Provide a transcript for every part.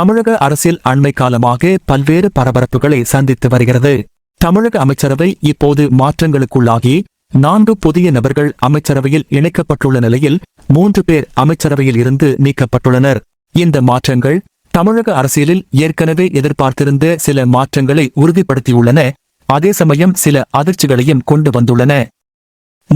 தமிழக அரசியல் அண்மை காலமாக பல்வேறு பரபரப்புகளை சந்தித்து வருகிறது. தமிழக அமைச்சரவை இப்போது மாற்றங்களுக்குள்ளாகி நான்கு புதிய நபர்கள் அமைச்சரவையில் இணைக்கப்பட்டுள்ள நிலையில் மூன்று பேர் அமைச்சரவையில் இருந்து நீக்கப்பட்டுள்ளனர். இந்த மாற்றங்கள் தமிழக அரசியலில் ஏற்கனவே எதிர்பார்த்திருந்த சில மாற்றங்களை உறுதிப்படுத்தியுள்ளன. அதே சமயம் சில அதிர்ச்சிகளையும் கொண்டு வந்துள்ளன.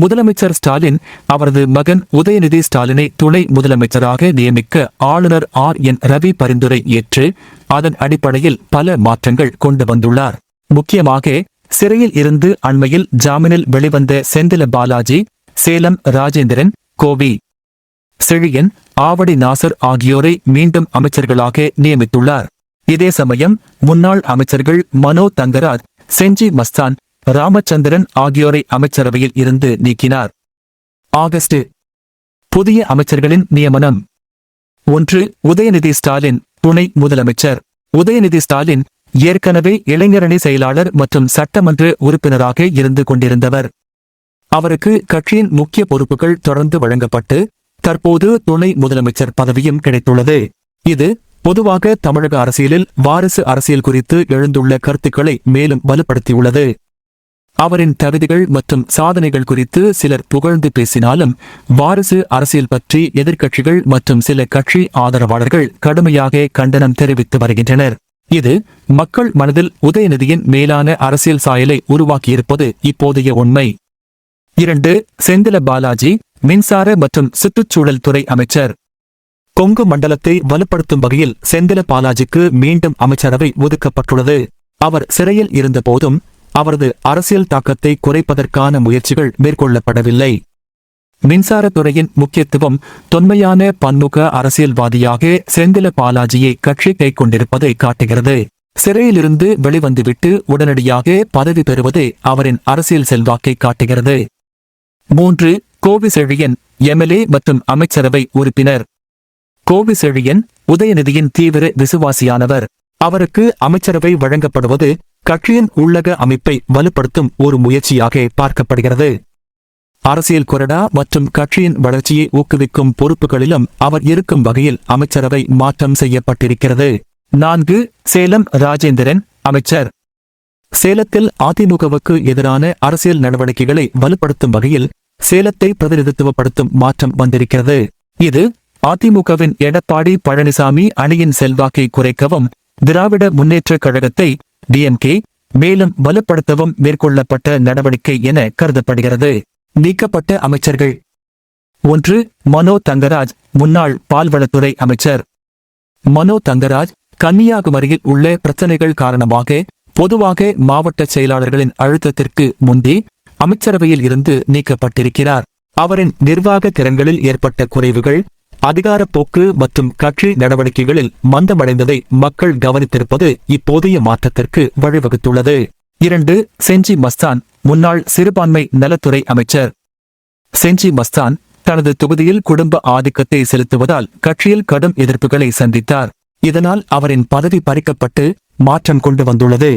முதலமைச்சர் ஸ்டாலின் அவரது மகன் உதயநிதி ஸ்டாலினை துணை முதலமைச்சராக நியமிக்க ஆளுநர் ஆர் என் ரவி பரிந்துரை ஏற்று அதன் அடிப்படையில் பல மாற்றங்கள் கொண்டு வந்துள்ளார். முக்கியமாக சிறையில் இருந்து அண்மையில் ஜாமீனில் வெளிவந்த செந்தில பாலாஜி சேலம் ராஜேந்திரன் கோவி செழியன் ஆவடி நாசர் ஆகியோரை மீண்டும் அமைச்சர்களாக நியமித்துள்ளார். இதே சமயம் முன்னாள் அமைச்சர்கள் மனோ தங்கராஜ் செஞ்சி மஸ்தான் ராமச்சந்திரன் ஆகியோரை அமைச்சரவையில் இருந்து நீக்கினார். ஆகஸ்ட். புதிய அமைச்சர்களின் நியமனம். ஒன்று உதயநிதி ஸ்டாலின் துணை முதலமைச்சர். உதயநிதி ஸ்டாலின் ஏற்கனவே இளைஞரணி செயலாளர் மற்றும் சட்டமன்ற உறுப்பினராக இருந்து கொண்டிருந்தவர். அவருக்கு கட்சியின் முக்கிய பொறுப்புகள் தொடர்ந்து வழங்கப்பட்டு தற்போது துணை முதலமைச்சர் பதவியும் கிடைத்துள்ளது. இது பொதுவாக தமிழக அரசியலில் வாரிசு அரசியல் குறித்து எழுந்துள்ள கருத்துக்களை மேலும் வலுப்படுத்தியுள்ளது. அவரின் தகுதிகள் மற்றும் சாதனைகள் குறித்து சிலர் புகழ்ந்து பேசினாலும் வாரிசு அரசியல் பற்றி எதிர்க்கட்சிகள் மற்றும் சில கட்சி ஆதரவாளர்கள் கடுமையாக கண்டனம் தெரிவித்து வருகின்றனர். இது மக்கள் மனதில் உதயநிதியின் மேலான அரசியல் சாயலை உருவாக்கியிருப்பது இப்போதைய உண்மை. இரண்டு செந்தில பாலாஜி மின்சார மற்றும் சுற்றுச்சூழல் துறை அமைச்சர். கொங்கு மண்டலத்தை வலுப்படுத்தும் வகையில் செந்தில பாலாஜிக்கு மீண்டும் அமைச்சரவை ஒதுக்கப்பட்டுள்ளது. அவர் சிறையில் இருந்தபோதும் அவரது அரசியல் தாக்கத்தை குறைப்பதற்கான முயற்சிகள் மேற்கொள்ளப்படவில்லை. மின்சாரத்துறையின் முக்கியத்துவம் தொன்மையான பன்முக அரசியல்வாதியாக செந்தில பாலாஜியை கட்சி கைக்கொண்டிருப்பதை காட்டுகிறது. சிறையிலிருந்து வெளிவந்துவிட்டு உடனடியாக பதவி பெறுவது அவரின் அரசியல் செல்வாக்கை காட்டுகிறது. மூன்று கோவிசெழியன் எம்எல்ஏ மற்றும் அமைச்சரவை உறுப்பினர். கோவிசெழியன் உதயநிதியின் தீவிர விசுவாசியானவர். அவருக்கு அமைச்சரவை வழங்கப்படுவது கட்சியின் உள்ளக அமைப்பை வலுப்படுத்தும் ஒரு முயற்சியாக பார்க்கப்படுகிறது. அரசியல் கொறடா மற்றும் கட்சியின் வளர்ச்சியை ஊக்குவிக்கும் பொறுப்புகளிலும் அவர் இருக்கும் வகையில் அமைச்சரவை மாற்றம் செய்யப்பட்டிருக்கிறது. நான்கு சேலம் ராஜேந்திரன் அமைச்சர். சேலத்தில் அதிமுகவுக்கு எதிரான அரசியல் நடவடிக்கைகளை வலுப்படுத்தும் வகையில் சேலத்தை பிரதிநிதித்துவப்படுத்தும் மாற்றம் வந்திருக்கிறது. இது அதிமுகவின் எடப்பாடி பழனிசாமி அணியின் செல்வாக்கை குறைக்கவும் திராவிட முன்னேற்றக் கழகத்தை டிஎம்கே மேலும் வலுப்படுத்தவும் மேற்கொள்ளப்பட்ட நடவடிக்கை என கருதப்படுகிறது. நீக்கப்பட்ட அமைச்சர்கள். ஒன்று மனோ தங்கராஜ் முன்னாள் பால்வளத்துறை அமைச்சர். மனோ தங்கராஜ் கன்னியாகுமரியில் உள்ள பிரச்சனைகள் காரணமாக பொதுவாக மாவட்ட செயலாளர்களின் அழுத்தத்திற்கு முந்தி அமைச்சரவையில் இருந்து நீக்கப்பட்டிருக்கிறார். அவரின் நிர்வாக திறன்களில் ஏற்பட்ட குறைவுகள் அதிகாரப்போக்கு மற்றும் கட்சி நடவடிக்கைகளில் மந்தமடைந்ததை மக்கள் கவனித்திருப்பது இப்போதைய மாற்றத்திற்கு வழிவகுத்துள்ளது. இரண்டு செஞ்சி மஸ்தான் முன்னாள் சிறுபான்மை நலத்துறை அமைச்சர். செஞ்சி மஸ்தான் தனது தொகுதியில் குடும்ப ஆதிக்கத்தை செலுத்துவதால் கட்சியில் கடும் எதிர்ப்புகளை சந்தித்தார். இதனால் அவரின் பதவி பறிக்கப்பட்டு மாற்றம் கொண்டு வந்துள்ளது.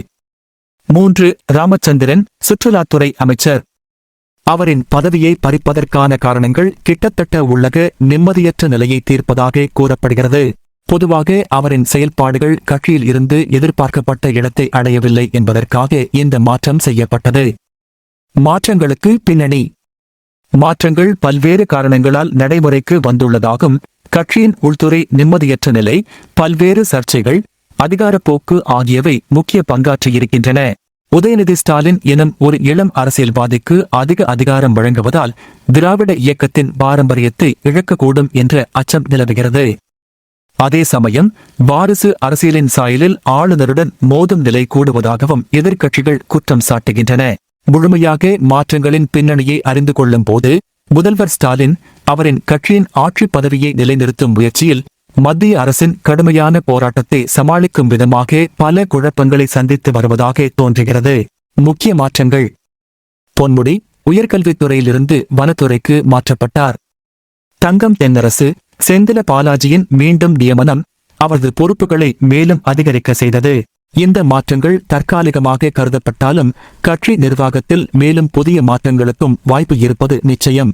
மூன்று ராமச்சந்திரன் சுற்றுலாத்துறை அமைச்சர். அவரின் பதவியை பறிப்பதற்கான காரணங்கள் கிட்டத்தட்ட உள்ளக நிம்மதியற்ற நிலையை தீர்ப்பதாக கூறப்படுகிறது. பொதுவாக அவரின் செயல்பாடுகள் கட்சியில் இருந்து எதிர்பார்க்கப்பட்ட இடத்தை அடையவில்லை என்பதற்காக இந்த மாற்றம் செய்யப்பட்டது. மாற்றங்களுக்கு பின்னணி. மாற்றங்கள் பல்வேறு காரணங்களால் நடைமுறைக்கு வந்துள்ளதாகும். கட்சியின் உள்துறை நிம்மதியற்ற நிலை பல்வேறு சர்ச்சைகள் அதிகாரப்போக்கு ஆகியவை முக்கிய பங்காற்றியிருக்கின்றன. உதயநிதி ஸ்டாலின் எனும் ஒரு இளம் அரசியல்வாதிக்கு அதிக அதிகாரம் வழங்குவதால் திராவிட இயக்கத்தின் பாரம்பரியத்தை இழக்கக்கூடும் என்ற அச்சம் நிலவுகிறது. அதே சமயம் வாரிசு அரசியலின் சாயலில் ஆளுநருடன் மோதும் நிலை கூடுவதாகவும் எதிர்க்கட்சிகள் குற்றம் சாட்டுகின்றன. முழுமையாக மாற்றங்களின் பின்னணியை அறிந்து கொள்ளும் போது முதல்வர் ஸ்டாலின் அவரின் கட்சியின் ஆட்சி பதவியை நிலைநிறுத்தும் முயற்சியில் மத்திய அரசின் கடுமையான போராட்டத்தை சமாளிக்கும் விதமாக பல குழப்பங்களை சந்தித்து வருவதாக தோன்றுகிறது. முக்கிய மாற்றங்கள். பொன்முடி உயர்கல்வித்துறையிலிருந்து வனத்துறைக்கு மாற்றப்பட்டார். தங்கம் தென்னரசு செந்தில பாலாஜியின் மீண்டும் நியமனம் அவரது பொறுப்புகளை மேலும் அதிகரிக்க செய்தது. இந்த மாற்றங்கள் தற்காலிகமாக கருதப்பட்டாலும் கட்சி நிர்வாகத்தில் மேலும் புதிய மாற்றங்களுக்கும் வாய்ப்பு இருப்பது நிச்சயம்.